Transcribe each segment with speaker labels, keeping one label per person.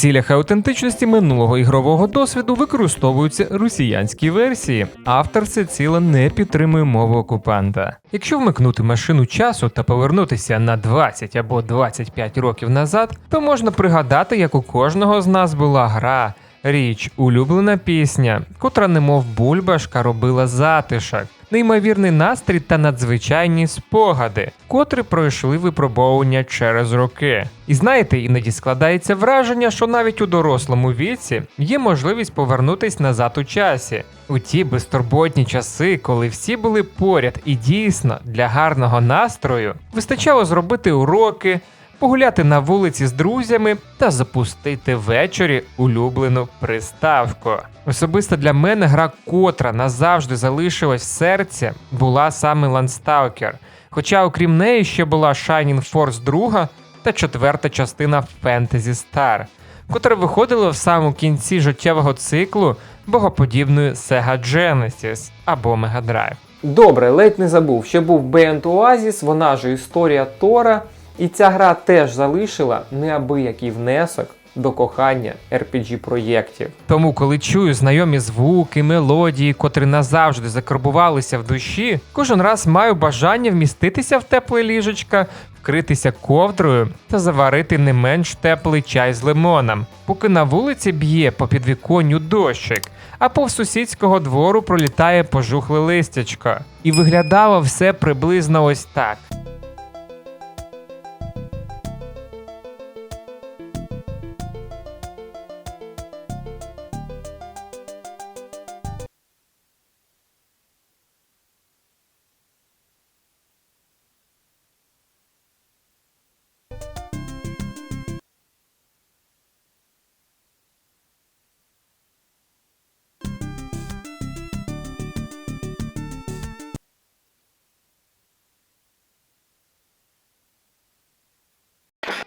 Speaker 1: цілях аутентичності минулого ігрового досвіду використовуються росіянські версії. Автор всеціло не підтримує мову окупанта. Якщо вмикнути машину часу та повернутися на 20 або 25 років назад, то можна пригадати, як у кожного з нас була гра. Річ, улюблена пісня, котра немов бульбашка робила затишок, неймовірний настрій та надзвичайні спогади, котрі пройшли випробовування через роки. І знаєте, іноді складається враження, що навіть у дорослому віці є можливість повернутись назад у часі. У ті безтурботні часи, коли всі були поряд, і дійсно для гарного настрою вистачало зробити уроки погуляти на вулиці з друзями та запустити ввечері улюблену приставку. Особисто для мене гра, котра назавжди залишилась в серці, була саме Landstalker. Хоча, окрім неї, ще була Shining Force 2 та четверта частина Fantasy Star, котра виходила в самому кінці життєвого циклу богоподібної Sega Genesis або Mega Drive.
Speaker 2: Добре, ледь не забув. Ще був Beyond Oasis, вона ж історія Тора. І ця гра теж залишила неабиякий внесок до кохання RPG проєктів.
Speaker 1: Тому, коли чую знайомі звуки, мелодії, котрі назавжди закарбувалися в душі, кожен раз маю бажання вміститися в тепле ліжечка, вкритися ковдрою та заварити не менш теплий чай з лимоном, поки на вулиці б'є по підвіконню дощик, а повз сусідського двору пролітає пожухле листячко. І виглядало все приблизно ось так.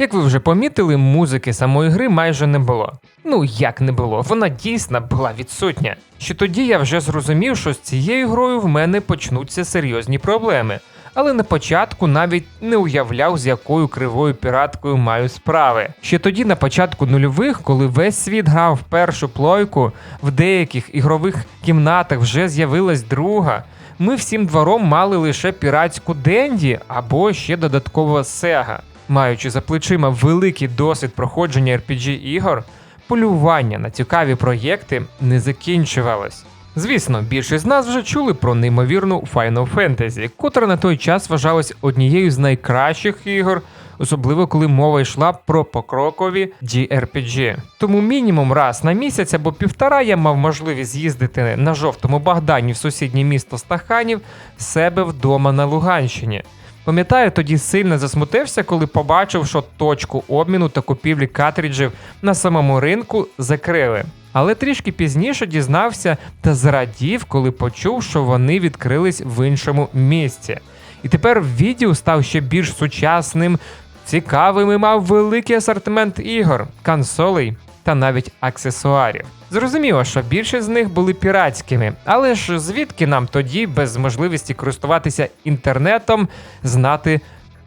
Speaker 1: Як ви вже помітили, музики самої гри майже не було. Ну як не було, вона дійсно була відсутня. Ще тоді я вже зрозумів, що з цією грою в мене почнуться серйозні проблеми. Але на початку навіть не уявляв, з якою кривою піраткою маю справи. Ще тоді, на початку нульових, коли весь світ грав першу плойку, в деяких ігрових кімнатах вже з'явилась друга. Ми всім двором мали лише піратську Денді або ще додатково Сега. Маючи за плечима великий досвід проходження RPG ігор, полювання на цікаві проєкти не закінчувалось. Звісно, більшість з нас вже чули про неймовірну Final Fantasy, котра на той час вважалась однією з найкращих ігор, особливо коли мова йшла про покрокові JRPG. Тому мінімум раз на місяць або півтора я мав можливість з'їздити на жовтому Богдані в сусіднє місто Стаханів себе вдома на Луганщині. Пам'ятаю, тоді сильно засмутився, коли побачив, що точку обміну та купівлі картриджів на самому ринку закрили. Але трішки пізніше дізнався та зрадів, коли почув, що вони відкрились в іншому місці. І тепер відео став ще більш сучасним, цікавим і мав великий асортимент ігор, консолей та навіть аксесуарів. Зрозуміло, що більшість з них були піратськими, але ж звідки нам тоді, без можливості користуватися інтернетом, знати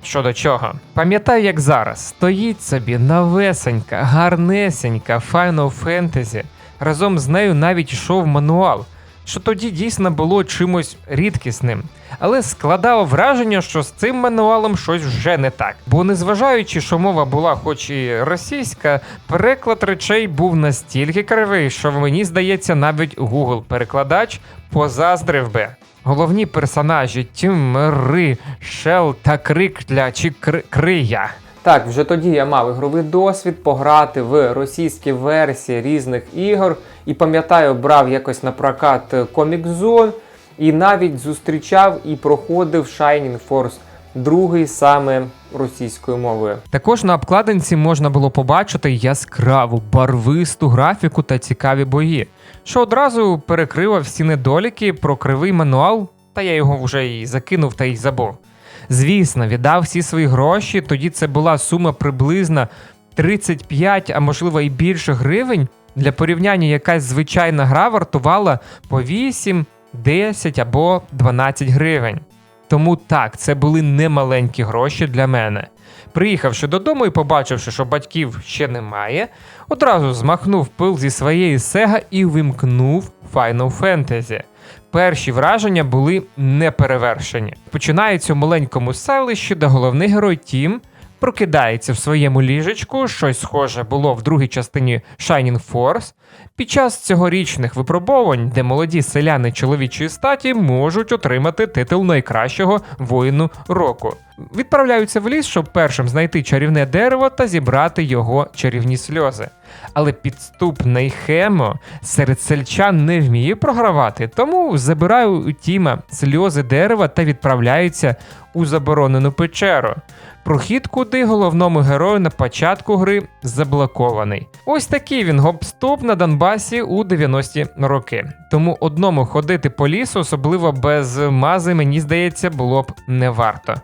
Speaker 1: що до чого? Пам'ятаю, як зараз стоїть собі новесенька, гарнесенька Final Fantasy. Разом з нею навіть йшов мануал, що тоді дійсно було чимось рідкісним. Але складало враження, що з цим мануалом щось вже не так. Бо незважаючи, що мова була, хоч і російська, переклад речей був настільки кривий, що мені здається, навіть Google-перекладач позаздрив би. Головні персонажі Тімри, Шел та Крикля чи Кри- Крия.
Speaker 2: Так, вже тоді я мав ігровий досвід пограти в російські версії різних ігор. І пам'ятаю, брав якось на прокат Comic Zone і навіть зустрічав і проходив Shining Force другий саме російською мовою.
Speaker 1: Також на обкладинці можна було побачити яскраву, барвисту графіку та цікаві бої, що одразу перекрило всі недоліки про кривий мануал, та я його вже і закинув та й забув. Звісно, віддав всі свої гроші, тоді це була сума приблизно 35, а можливо і більше гривень. Для порівняння якась звичайна гра вартувала по 8, 10 або 12 гривень. Тому так, це були немаленькі гроші для мене. Приїхавши додому і побачивши, що батьків ще немає, одразу змахнув пил зі своєї сега і вимкнув Final Fantasy. Перші враження були неперевершені. Починається у маленькому селищі, де головний герой Тім прокидається в своєму ліжечку, щось схоже було в другій частині Shining Force. Під час цьогорічних випробовань, де молоді селяни чоловічої статі можуть отримати титул найкращого воїну року. Відправляються в ліс, щоб першим знайти чарівне дерево та зібрати його чарівні сльози. Але підступний Хемо серед сельчан не вміє програвати, тому забирає у Тіма сльози дерева та відправляється у заборонену печеру. Прохід, куди головному герою на початку гри заблокований. Ось такий він гоп-стоп на Донбасі у 90-ті роки. Тому одному ходити по лісу, особливо без мази, мені здається, було б не варто.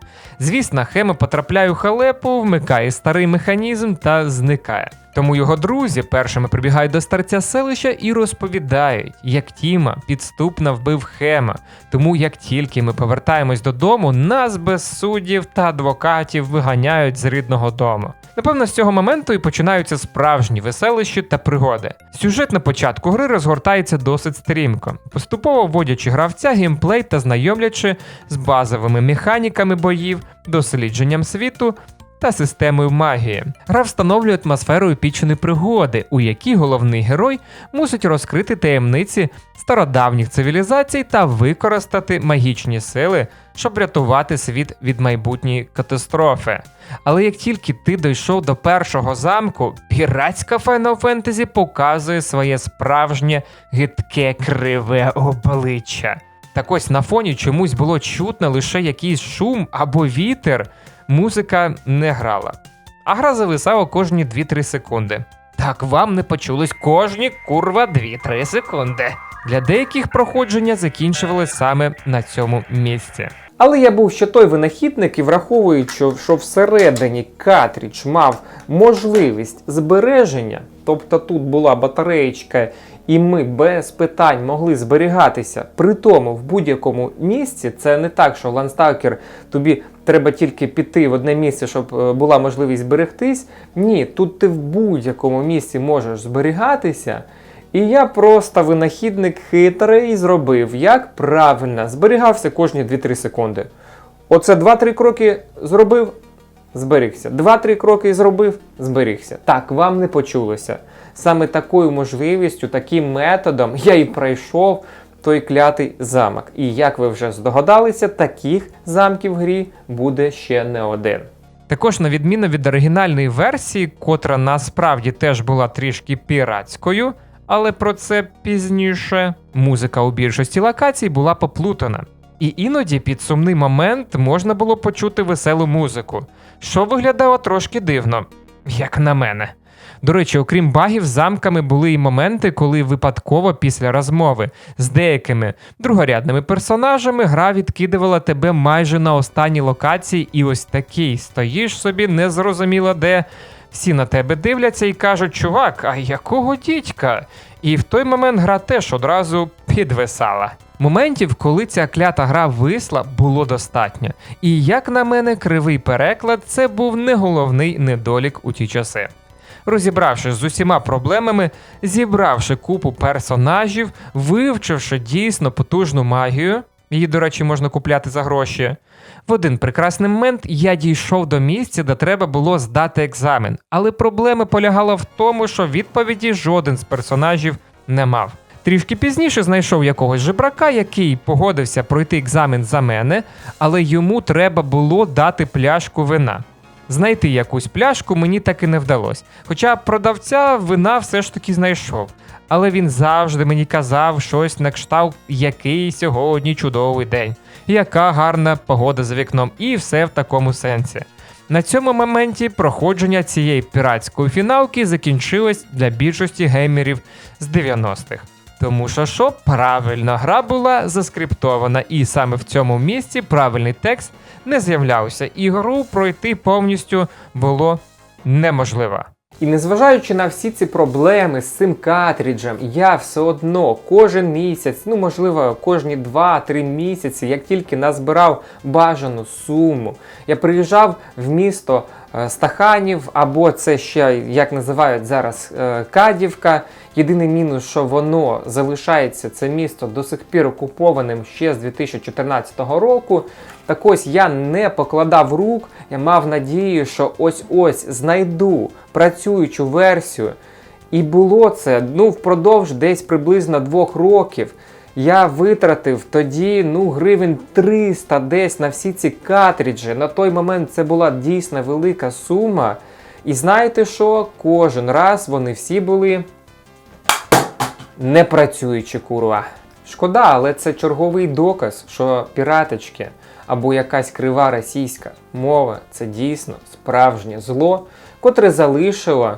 Speaker 1: Звісно, Хемо потрапляє у халепу, вмикає старий механізм та зникає. Тому його друзі першими прибігають до старця селища і розповідають, як Тіма підступно вбив Хема. Тому як тільки ми повертаємось додому, нас без суддів та адвокатів виганяють з рідного дому. Напевно, з цього моменту і починаються справжні веселищі та пригоди. Сюжет на початку гри розгортається досить стрімко, поступово вводячи гравця геймплей та знайомлячи з базовими механіками боїв, дослідженням світу та системою магії. Гра встановлює атмосферу епічної пригоди, у якій головний герой мусить розкрити таємниці стародавніх цивілізацій та використати магічні сили, щоб врятувати світ від майбутньої катастрофи. Але як тільки ти дійшов до першого замку, піратська Final Fantasy показує своє справжнє гидке криве обличчя. Так ось на фоні чомусь було чутно лише якийсь шум або вітер, музика не грала. А гра зависала кожні 2-3 секунди. Так вам не почулись кожні курва 2-3 секунди. Для деяких проходження закінчували саме на цьому місці.
Speaker 2: Але я був ще той винахідник і враховуючи, що всередині картридж мав можливість збереження, тобто тут була батареєчка, і ми без питань могли зберігатися. При тому в будь-якому місці це не так, що лансталкер тобі треба тільки піти в одне місце, щоб е, була можливість зберегтись. Ні, тут ти в будь-якому місці можеш зберігатися. І я просто винахідник хитрий зробив, як правильно зберігався кожні 2-3 секунди. Оце 2-3 кроки зробив, зберігся. 2-3 кроки зробив, зберігся. Так, вам не почулося. Саме такою можливістю, таким методом я і пройшов той клятий замок. І як ви вже здогадалися, таких замків в грі буде ще не один.
Speaker 1: Також, на відміну від оригінальної версії, котра насправді теж була трішки піратською, але про це пізніше, музика у більшості локацій була поплутана. І іноді під сумний момент можна було почути веселу музику, що виглядало трошки дивно, як на мене. До речі, окрім багів, замками були і моменти, коли випадково після розмови з деякими другорядними персонажами гра відкидувала тебе майже на останній локації, і ось такий стоїш собі незрозуміло де. Всі на тебе дивляться і кажуть, чувак, а якого дідька? І в той момент гра теж одразу підвисала. Моментів, коли ця клята гра висла, було достатньо. І як на мене, кривий переклад це був не головний недолік у ті часи. Розібравшись з усіма проблемами, зібравши купу персонажів, вивчивши дійсно потужну магію, її, до речі, можна купляти за гроші. В один прекрасний момент я дійшов до місця, де треба було здати екзамен, але проблема полягала в тому, що відповіді жоден з персонажів не мав. Трішки пізніше знайшов якогось жебрака, який погодився пройти екзамен за мене, але йому треба було дати пляшку вина. Знайти якусь пляшку мені так і не вдалося. Хоча продавця вина все ж таки знайшов. Але він завжди мені казав щось на кшталт, який сьогодні чудовий день, яка гарна погода за вікном, і все в такому сенсі. На цьому моменті проходження цієї піратської фіналки закінчилось для більшості геймерів з 90-х. Тому що що правильно, гра була заскриптована, і саме в цьому місці правильний текст не з'являвся, і гру пройти повністю було неможливо.
Speaker 2: І незважаючи на всі ці проблеми з цим картриджем, я все одно кожен місяць, ну можливо, кожні 2-3 місяці, як тільки назбирав бажану суму, я приїжджав в місто Стаханів, або це ще, як називають зараз, е, Кадівка. Єдиний мінус, що воно залишається, це місто до сих пір окупованим ще з 2014 року. Так ось я не покладав рук, я мав надію, що ось-ось знайду працюючу версію. І було це ну, впродовж десь приблизно двох років. Я витратив тоді ну, гривень 300 десь на всі ці картриджі. На той момент це була дійсно велика сума. І знаєте що? Кожен раз вони всі були не працюючі, курва. Шкода, але це черговий доказ, що піраточки або якась крива російська мова це дійсно справжнє зло, котре залишило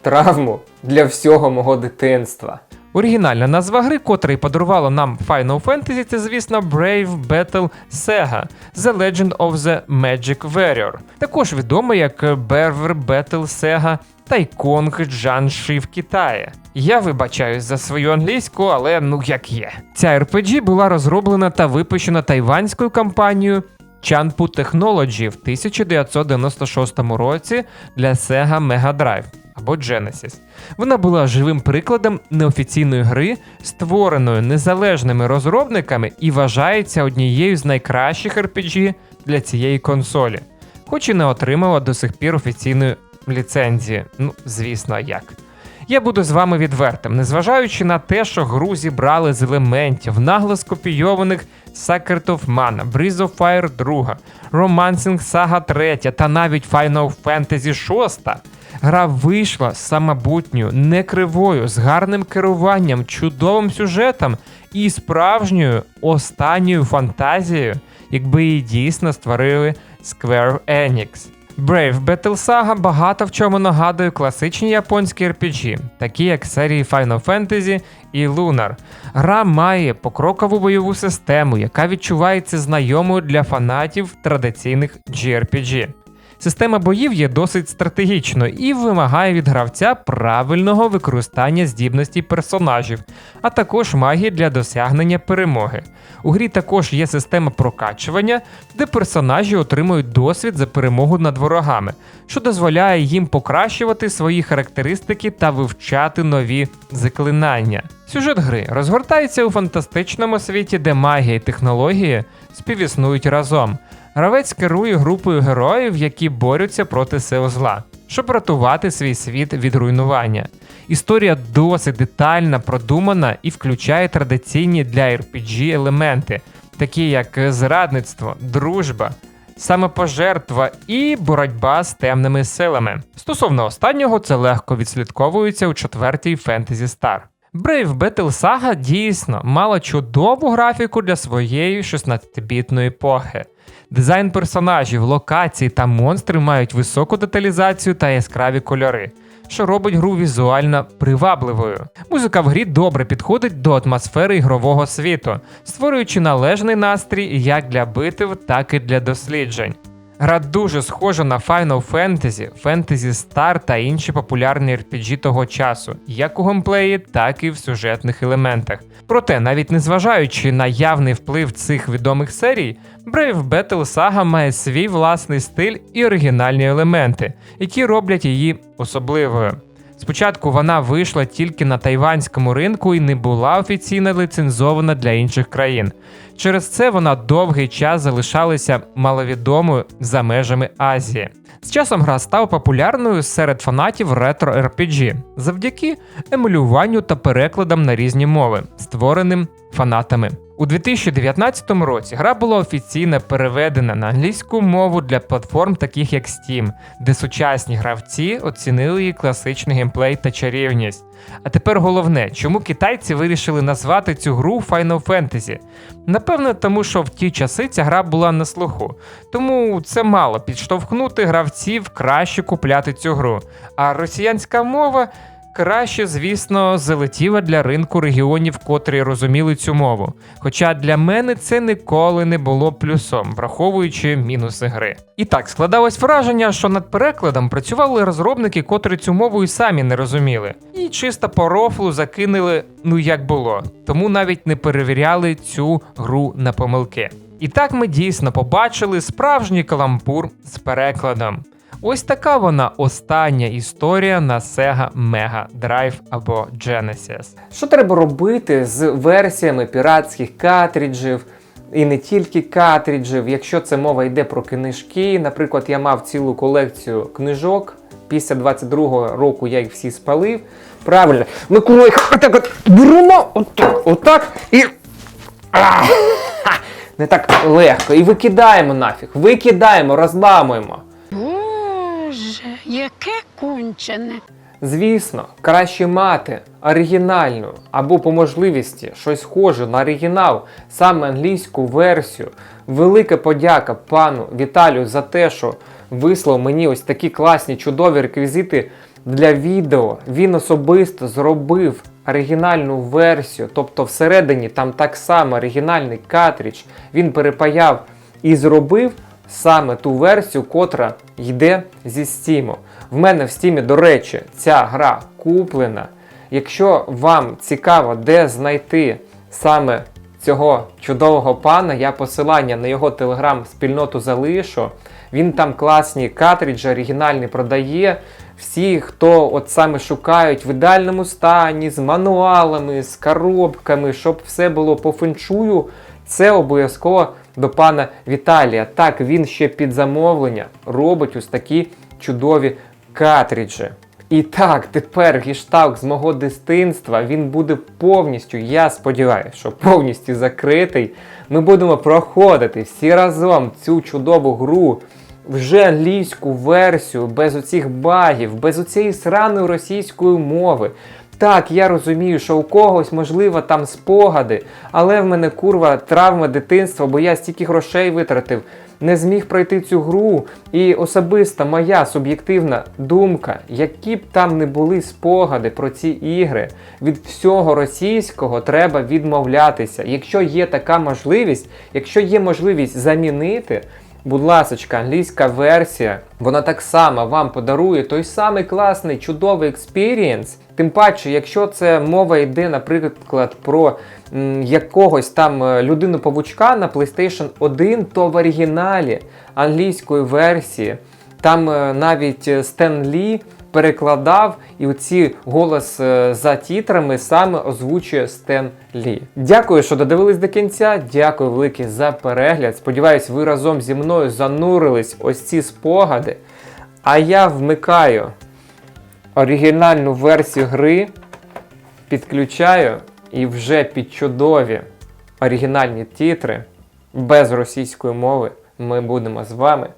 Speaker 2: травму для всього мого дитинства.
Speaker 1: Оригінальна назва гри, котра й подарувала нам Final Fantasy, це, звісно, Brave Battle Sega The Legend of the Magic Warrior. Також відома як Berver Battle Sega Тайконг Джанши в Китаї. Я вибачаюсь за свою англійську, але ну як є. Ця RPG була розроблена та випущена тайванською компанією Chanpu Technology в 1996 році для Sega Mega Drive або Genesis. Вона була живим прикладом неофіційної гри, створеної незалежними розробниками і вважається однією з найкращих RPG для цієї консолі, хоч і не отримала до сих пір офіційної ліцензії. Ну, звісно, як. Я буду з вами відвертим, незважаючи на те, що гру зібрали з елементів нагло скопійованих Secret of Mana, Breath of Fire 2, Romancing Saga 3 та навіть Final Fantasy 6, гра вийшла самобутньою, не кривою, з гарним керуванням, чудовим сюжетом і справжньою останньою фантазією, якби її дійсно створили Square Enix. Brave Battle Saga багато в чому нагадує класичні японські RPG, такі як серії Final Fantasy і Lunar. Гра має покрокову бойову систему, яка відчувається знайомою для фанатів традиційних JRPG. Система боїв є досить стратегічною і вимагає від гравця правильного використання здібностей персонажів, а також магії для досягнення перемоги. У грі також є система прокачування, де персонажі отримують досвід за перемогу над ворогами, що дозволяє їм покращувати свої характеристики та вивчати нові заклинання. Сюжет гри розгортається у фантастичному світі, де магія і технології співіснують разом. Гравець керує групою героїв, які борються проти сил зла, щоб рятувати свій світ від руйнування. Історія досить детальна, продумана і включає традиційні для RPG елементи, такі як зрадництво, дружба, самопожертва і боротьба з темними силами. Стосовно останнього, це легко відслідковується у четвертій Fantasy Star. Brave Battle Saga дійсно мала чудову графіку для своєї 16-бітної епохи. Дизайн персонажів, локацій та монстри мають високу деталізацію та яскраві кольори, що робить гру візуально привабливою. Музика в грі добре підходить до атмосфери ігрового світу, створюючи належний настрій як для битв, так і для досліджень. Гра дуже схожа на Final Fantasy, Fantasy Star та інші популярні RPG того часу, як у геймплеї, так і в сюжетних елементах. Проте, навіть незважаючи на явний вплив цих відомих серій, Brave Battle Saga має свій власний стиль і оригінальні елементи, які роблять її особливою. Спочатку вона вийшла тільки на тайванському ринку і не була офіційно ліцензована для інших країн. Через це вона довгий час залишалася маловідомою за межами Азії. З часом гра стала популярною серед фанатів ретро RPG завдяки емулюванню та перекладам на різні мови, створеним фанатами. У 2019 році гра була офіційно переведена на англійську мову для платформ, таких як Steam, де сучасні гравці оцінили її класичний геймплей та чарівність. А тепер головне, чому китайці вирішили назвати цю гру Final Fantasy? Напевно, тому що в ті часи ця гра була на слуху, тому це мало підштовхнути гравців краще купляти цю гру. А росіянська мова краще, звісно, залетіла для ринку регіонів, котрі розуміли цю мову. Хоча для мене це ніколи не було плюсом, враховуючи мінуси гри. І так складалось враження, що над перекладом працювали розробники, котрі цю мову і самі не розуміли, і чисто по рофлу закинули ну як було, тому навіть не перевіряли цю гру на помилки. І так ми дійсно побачили справжній калампур з перекладом.
Speaker 3: Ось така вона остання історія на Sega Mega Drive або Genesis.
Speaker 1: Що треба робити з версіями піратських картриджів? І не тільки картриджів, якщо це мова йде про книжки. Наприклад, я мав цілу колекцію книжок. Після 22-го року я їх всі спалив. Правильно, ми коли їх отак от беремо, отак, отак і. А, не так легко. І викидаємо нафіг. Викидаємо, розламуємо.
Speaker 2: Яке кончене.
Speaker 1: Звісно, краще мати оригінальну або по можливості щось схоже на оригінал, саме англійську версію. Велика подяка пану Віталію за те, що вислав мені ось такі класні чудові реквізити для відео. Він особисто зробив оригінальну версію, тобто всередині там так само оригінальний картридж. Він перепаяв і зробив саме ту версію, котра йде зі Steam. В мене в Steam, до речі, ця гра куплена. Якщо вам цікаво, де знайти саме цього чудового пана, я посилання на його телеграм-спільноту залишу. Він там класні картриджі оригінальні продає. Всі, хто от саме шукають в ідеальному стані, з мануалами, з коробками, щоб все було по фенчую, це обов'язково до пана Віталія. Так, він ще під замовлення робить ось такі чудові картриджі. І так, тепер гешталт з мого дитинства він буде повністю, я сподіваюся, що повністю закритий. Ми будемо проходити всі разом цю чудову гру, вже англійську версію, без оцих багів, без оцієї сраної російської мови. Так, я розумію, що у когось, можливо, там спогади, але в мене курва травма дитинства, бо я стільки грошей витратив, не зміг пройти цю гру. І особиста моя суб'єктивна думка, які б там не були спогади про ці ігри, від всього російського треба відмовлятися. Якщо є така можливість, якщо є можливість замінити. Будь ласочка, англійська версія, вона так само вам подарує той самий класний чудовий експірієнс. Тим паче, якщо це мова йде, наприклад, про м, якогось там е, людину павучка на PlayStation 1, то в оригіналі англійської версії там е, навіть е, Стен Лі перекладав, і оці голос е, за тітрами саме озвучує Стен Лі. Дякую, що додивились до кінця. Дякую велике за перегляд. Сподіваюсь, ви разом зі мною занурились ось ці спогади. А я вмикаю оригінальну версію гри, підключаю і вже під чудові оригінальні тітри без російської мови ми будемо з вами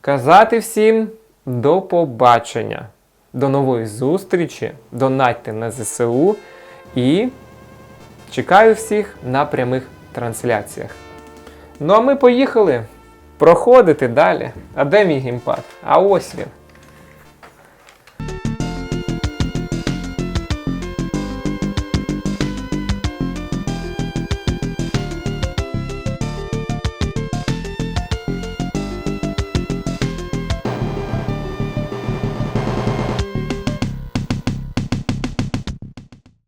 Speaker 1: казати всім до побачення, до нової зустрічі, донатьте на ЗСУ і чекаю всіх на прямих трансляціях. Ну а ми поїхали проходити далі. А де мій геймпад? А ось він.